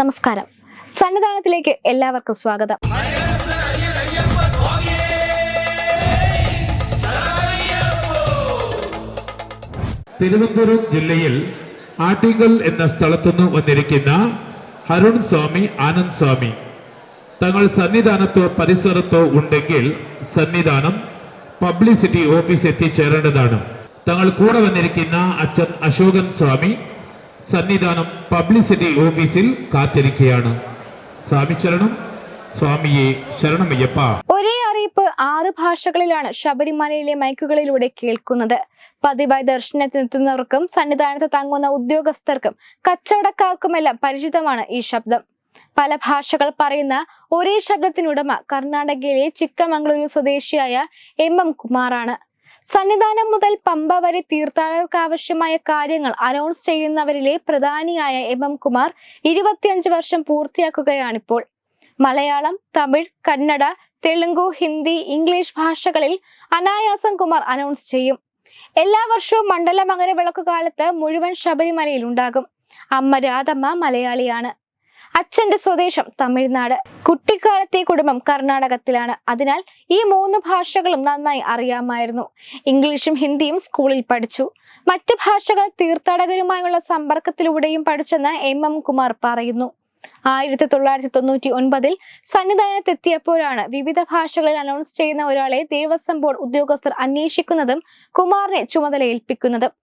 നമസ്കാരം. സന്നിധാനത്തിലേക്ക് എല്ലാവർക്കും സ്വാഗതം. തിരുവനന്തപുരം ജില്ലയിൽ ആട്ടിക്കൽ എന്ന സ്ഥലത്തുനിന്ന് വന്നിരിക്കുന്ന അരുൺ സ്വാമി ആനന്ദ് സ്വാമി. തങ്ങൾ സന്നിധാനത്തോ പരിസരത്തോ ഉണ്ടെങ്കിൽ സന്നിധാനം പബ്ലിസിറ്റി ഓഫീസ് എത്തിച്ചേരേണ്ടതാണ്. തങ്ങൾ കൂടെ വന്നിരിക്കുന്ന അച്ഛൻ അശോകൻ സ്വാമി സന്നിധാനം പബ്ലിസിറ്റി ഓഫീസിൽ കാത്തിരിക്കുകയാണ്. സ്വാമി ശരണം സ്വാമിയെ ശരണമയ്യപ്പ. ഒരേ അറിയിപ്പ് ആറ് ഭാഷകളിലാണ് ശബരിമലയിലെ മൈക്കുകളിലൂടെ കേൾക്കുന്നത്. പതിവായി ദർശനത്തിനെത്തുന്നവർക്കും സന്നിധാനത്ത് തങ്ങുന്ന ഉദ്യോഗസ്ഥർക്കും കച്ചവടക്കാർക്കുമെല്ലാം പരിചിതമാണ് ഈ ശബ്ദം. പല ഭാഷകൾ പറയുന്ന ഒരേ ശബ്ദത്തിനുടമ കർണാടകയിലെ ചിക്കമംഗളൂരു സ്വദേശിയായ എം എം കുമാറാണ്. സന്നിധാനം മുതൽ പമ്പ വരെ തീർത്ഥാടകർക്ക് ആവശ്യമായ കാര്യങ്ങൾ അനൗൺസ് ചെയ്യുന്നവരിലെ പ്രധാനിയായ എം എം കുമാർ ഇരുപത്തിയഞ്ച് വർഷം പൂർത്തിയാക്കുകയാണിപ്പോൾ. മലയാളം തമിഴ് കന്നഡ തെലുങ്കു ഹിന്ദി ഇംഗ്ലീഷ് ഭാഷകളിൽ അനായാസം കുമാർ അനൗൺസ് ചെയ്യും. എല്ലാ വർഷവും മണ്ഡല മകരവിളക്ക് കാലത്ത് മുഴുവൻ ശബരിമലയിൽ ഉണ്ടാകും. അമ്മ രാധമ്മ മലയാളിയാണ്. അച്ഛന്റെ സ്വദേശം തമിഴ്നാട്. കുട്ടിക്കാലത്തെ കുടുംബം കർണാടകത്തിലാണ്. അതിനാൽ ഈ മൂന്ന് ഭാഷകളും നന്നായി അറിയാമായിരുന്നു. ഇംഗ്ലീഷും ഹിന്ദിയും സ്കൂളിൽ പഠിച്ചു. മറ്റു ഭാഷകൾ തീർത്ഥാടകരുമായുള്ള സമ്പർക്കത്തിലൂടെയും പഠിച്ചെന്ന് എം എം കുമാർ പറയുന്നു. ആയിരത്തി തൊള്ളായിരത്തി തൊണ്ണൂറ്റി ഒൻപതിൽ സന്നിധാനത്തെത്തിയപ്പോഴാണ് വിവിധ ഭാഷകളിൽ അനൗൺസ് ചെയ്യുന്ന ഒരാളെ ദേവസ്വം ബോർഡ് ഉദ്യോഗസ്ഥർ അന്വേഷിക്കുന്നതും കുമാറിനെ ചുമതല ഏൽപ്പിക്കുന്നതും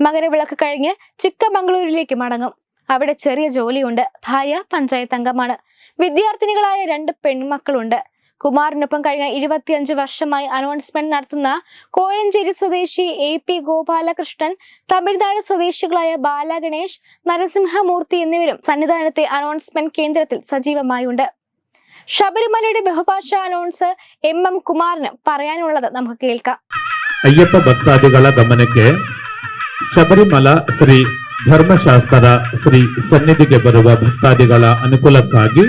മകരവിളക്ക് കഴിഞ്ഞ് ചിക്കമംഗളൂരിലേക്ക് മടങ്ങും. അവിടെ ചെറിയ ജോലിയുണ്ട്. ഭാര്യ പഞ്ചായത്ത് അംഗമാണ്. വിദ്യാർത്ഥിനികളായ രണ്ട് പെൺമക്കളുണ്ട്. കുമാറിനൊപ്പം കഴിഞ്ഞ ഇരുപത്തിയഞ്ച് വർഷമായി അനൗൺസ്മെന്റ് നടത്തുന്ന കോഴഞ്ചേരി സ്വദേശി എ പി ഗോപാലകൃഷ്ണൻ തമിഴ്നാട് സ്വദേശികളായ ബാലഗണേഷ് നരസിംഹമൂർത്തി എന്നിവരും സന്നിധാനത്തെ അനൗൺസ്മെന്റ് കേന്ദ്രത്തിൽ സജീവമായുണ്ട്. ശബരിമലയുടെ ബഹുഭാഷ അനൗൺസർ എം എം കുമാറിന് പറയാനുള്ളത് നമുക്ക് കേൾക്കാം. അയ്യപ്പ ഭക്താദികളെ ദമനക്ക് ശബരിമല ശ്രീ ಧರ್ಮಶಾಸ್ತ್ರ ಶ್ರೀ ಸನ್ನಿಧಿಗೆ ಬರುವ ಭಕ್ತಾದಿಗಳ ಅನುಕೂಲಕ್ಕಾಗಿ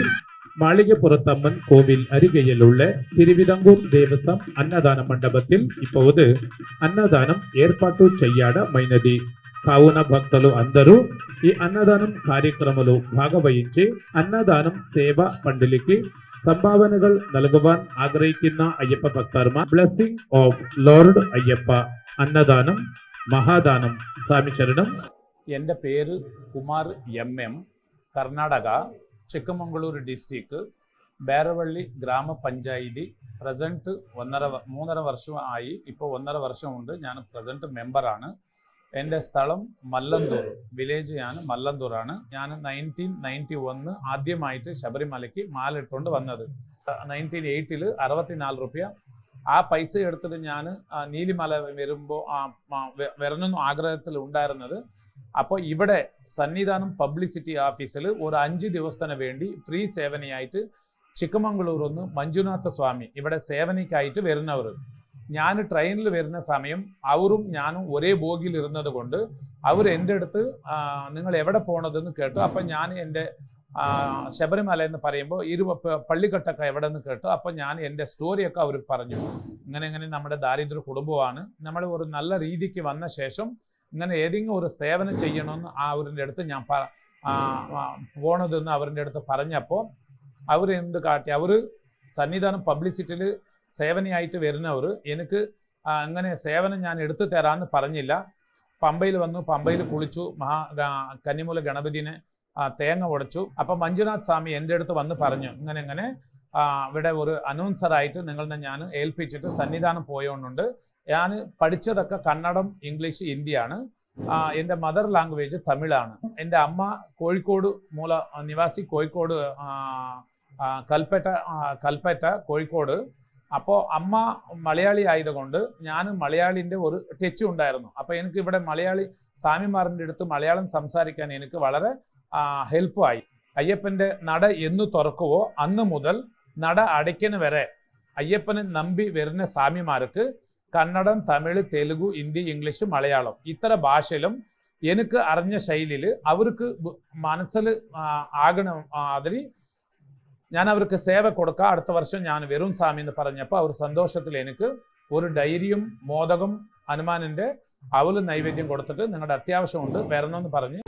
மாளிகைப்புற தம்மன் கோவில் அருகையில் உள்ள திருவிதங்கூர் தேவசம் அன்னதான மண்டபத்தில் இப்போது అన్నదానం ఏర్పాటు చేయడమైనది కావున భక్తులు అందరూ ఈ అన్నదానం కార్యక్రమంలో భాగవహించి అన్నదానం సేవ పండులికి సంభావనలు నల్గువాన్ ఆగ్రహించిన అయ్యప్ప భక్తర్మ బ్లెస్సింగ్ ఆఫ్ లార్డ్ అయ్యప్ప అన్నదానం మహాదానం స్వామి చరణం എന്റെ പേര് Kumar M M Karnataka Chikkamagaluru district Beravalli ഗ്രാമപഞ്ചായത്തി. Present ഒന്നര മൂന്നര വർഷമായി ഇപ്പോൾ ഒന്നര വർഷമുണ്ട്. ഞാൻ പ്രസന്റ് മെമ്പറാണ് എന്റെ സ്ഥലം മല്ലന്തൂർ വില്ലേജ് ഞാൻ മല്ലന്തൂറാണ് ഞാൻ നയന്റീൻ നയന്റി ഒന്ന് ആദ്യമായിട്ട് ശബരിമലയ്ക്ക് മാലിട്ടുകൊണ്ട് വന്നത്. നയന്റീൻ എയ്റ്റിൽ അറുപത്തിനാല് റുപ്യ. ആ പൈസ എടുത്തിട്ട് ഞാൻ നീലിമല വരുമ്പോൾ ആ വരണമെന്ന് ആഗ്രഹത്തിൽ ഉണ്ടായിരുന്നത് അപ്പോൾ ഇവിടെ സന്നിധാനം പബ്ലിസിറ്റി ഓഫീസിൽ ഒരു അഞ്ച് ദിവസത്തിന് വേണ്ടി ഫ്രീ സേവനയായിട്ട് ചിക്കമംഗളൂർ ഒന്ന് മഞ്ജുനാഥ സ്വാമി ഇവിടെ സേവനയ്ക്കായിട്ട് വരുന്നവർ. ഞാൻ ട്രെയിനിൽ വരുന്ന സമയം അവരും ഞാനും ഒരേ ബോഗിയിൽ ഇരുന്നത് കൊണ്ട് അവർ എന്റെ അടുത്ത് നിങ്ങൾ എവിടെ പോണതെന്ന് കേട്ടു. അപ്പം ഞാൻ എന്റെ ശബരിമല എന്ന് പറയുമ്പോൾ ഇരു പള്ളിക്കെട്ടൊക്കെ എവിടെ നിന്ന് കേട്ടു. അപ്പം ഞാൻ എന്റെ സ്റ്റോറിയൊക്കെ അവർ പറഞ്ഞു. ഇങ്ങനെ ഇങ്ങനെ നമ്മുടെ ദാരിദ്ര്യ കുടുംബമാണ്. നമ്മൾ ഒരു നല്ല രീതിക്ക് വന്ന ശേഷം ഇങ്ങനെ ഏതെങ്കിലും ഒരു സേവനം ചെയ്യണമെന്ന് അവരുടെ അടുത്ത് ഞാൻ പോണതെന്ന് അവരുടെ അടുത്ത് പറഞ്ഞപ്പോൾ അവർ എന്ത് കാട്ടി? അവർ സന്നിധാനം പബ്ലിസിറ്റിയിൽ സേവനയായിട്ട് വരുന്നവർ എനിക്ക് അങ്ങനെ സേവനം ഞാൻ എടുത്തു തരാമെന്ന് പറഞ്ഞില്ല. പമ്പയിൽ വന്നു പമ്പയിൽ കുളിച്ചു മഹാ കന്നിമൂല ഗണപതിനെ തേങ്ങ ഉടച്ചു. അപ്പം മഞ്ജുനാഥ് സ്വാമി എന്റെ അടുത്ത് വന്ന് പറഞ്ഞു ഇങ്ങനെ ഇങ്ങനെ ഇവിടെ ഒരു അനൗൺസറായിട്ട് നിങ്ങളെ ഞാൻ ഏൽപ്പിച്ചിട്ട് സന്നിധാനം പോയോണ്ടുണ്ട്. ഞാൻ പഠിച്ചതൊക്കെ കന്നഡം ഇംഗ്ലീഷ് ഹിന്ദിയാണ്. എന്റെ മദർ ലാംഗ്വേജ് തമിഴാണ്. എന്റെ അമ്മ കോഴിക്കോട് മൂല നിവാസി കോഴിക്കോട് കൽപ്പറ്റ കൽപ്പറ്റ കോഴിക്കോട്. അപ്പോൾ അമ്മ മലയാളി ആയതുകൊണ്ട് ഞാൻ മലയാളിന്റെ ഒരു ടച്ച് ഉണ്ടായിരുന്നു. അപ്പോൾ എനിക്ക് ഇവിടെ മലയാളി സ്വാമിമാറിന്റെ അടുത്ത് മലയാളം സംസാരിക്കാൻ എനിക്ക് വളരെ ഹെൽപ്പായി അയ്യപ്പന്റെ നട എന്ന് തുറക്കുവോ അന്ന് മുതൽ നട അടയ്ക്കുന്ന വരെ അയ്യപ്പനെ നമ്പി വരുന്ന സ്വാമിമാർക്ക് കന്നഡം തമിഴ് തെലുഗു ഹിന്ദി ഇംഗ്ലീഷ് മലയാളം. ഇത്ര ഭാഷയിലും എനിക്ക് അറിഞ്ഞ ശൈലിയിൽ അവർക്ക് മനസ്സിൽ ആകണ മാതിരി ഞാൻ അവർക്ക് സേവ കൊടുക്കുക അടുത്ത വർഷം ഞാൻ വരും സ്വാമി എന്ന് പറഞ്ഞപ്പോൾ അവർ സന്തോഷത്തിൽ എനിക്ക് ഒരു ഡയറിയും മോദകം ഹനുമാനിന്റെ അവൽ നൈവേദ്യം കൊടുത്തിട്ട് നിങ്ങളുടെ അത്യാവശ്യമുണ്ട് വരണമെന്ന് പറഞ്ഞ്.